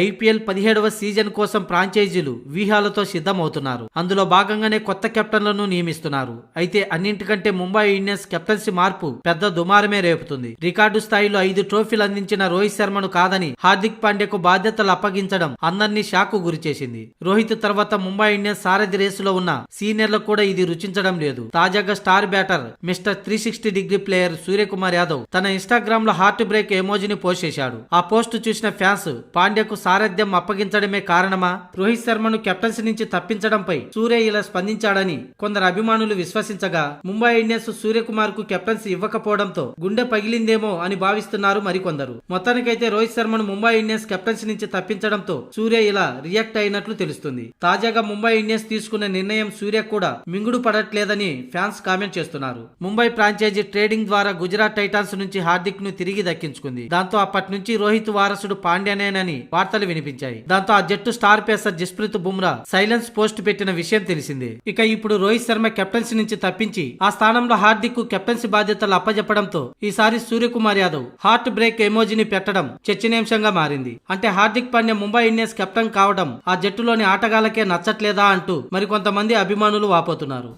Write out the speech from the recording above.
IPL పదిహేడవ season కోసం ఫ్రాంచైజీలు వ్యూహాలతో సిద్ధమవుతున్నారు. అందులో భాగంగానే కొత్త కెప్టెన్లను నియమిస్తున్నారు. అయితే అన్నింటికంటే ముంబై ఇండియన్స్ కెప్టెన్సీ మార్పు పెద్ద దుమారమే రేపుతుంది. రికార్డు స్థాయిలో ఐదు ట్రోఫీలు అందించిన రోహిత్ శర్మను కాదని హార్దిక్ పాండ్యకు బాధ్యతలు అప్పగించడం అందరినీ షాకు గురిచేసింది రోహిత్ తర్వాత ముంబై ఇండియన్స్ సారథి రేసులో ఉన్న సీనియర్లకు కూడా ఇది రుచించడం లేదు. తాజాగా star batter mister three sixty degree player Suryakumar Yadav తన ఇన్స్టాగ్రామ్లో హార్ట్ బ్రేక్ ఎమోజీని పోస్ట్ చేశాడు. ఆ పోస్ట్ చూసిన ఫ్యాన్స్ పాండ్యకు సారథ్యం అప్పగించడమే కారణమా? రోహిత్ శర్మను కెప్టెన్సీ నుంచి తప్పించడంపై సూర్య ఇలా స్పందించాడని కొందరు అభిమానులు విశ్వసించగా ముంబై ఇండియన్స్ సూర్యకుమార్కు కెప్టెన్సీ ఇవ్వకపోవడంతో గుండె పగిలిందేమో అని భావిస్తున్నారు మరికొందరు. మొత్తానికైతే రోహిత్ శర్మను ముంబై ఇండియన్స్ కెప్టెన్సీ నుంచి తప్పించడంతో సూర్య ఇలా రియాక్ట్ అయినట్లు తెలుస్తుంది. తాజాగా ముంబై ఇండియన్స్ తీసుకున్న నిర్ణయం సూర్య కూడా మింగుడు పడట్లేదని ఫ్యాన్స్ కామెంట్ చేస్తున్నారు. ముంబై ఫ్రాంచైజీ ట్రేడింగ్ ద్వారా గుజరాత్ టైటాన్స్ నుంచి హార్దిక్ను తిరిగి దక్కించుకుంది. దాంతో అప్పటి నుంచి రోహిత్ వారసుడు పాండ్యనేనని వార్తలు వినిపించాయి. దాంతో ఆ జట్టు star pacer Jasprit Bumrah silence post పెట్టిన విషయం తెలిసిందే. ఇక ఇప్పుడు రోహిత్ శర్మ కెప్టెన్సీ నుంచి తప్పించి ఆ స్థానంలో హార్దిక్కు కెప్టెన్సీ బాధ్యతలు అప్పజెప్పడంతో ఈసారి సూర్యకుమార్ యాదవ్ హార్ట్ బ్రేక్ ఎమోజీని పెట్టడం చర్చనీయాంశంగా మారింది. అంటే హార్దిక్ పాండ్య ముంబై ఇండియన్స్ కెప్టెన్ కావడం ఆ జట్టులోని ఆటగాళ్ళకే నచ్చట్లేదా అంటూ మరికొంతమంది అభిమానులు వాపోతున్నారు.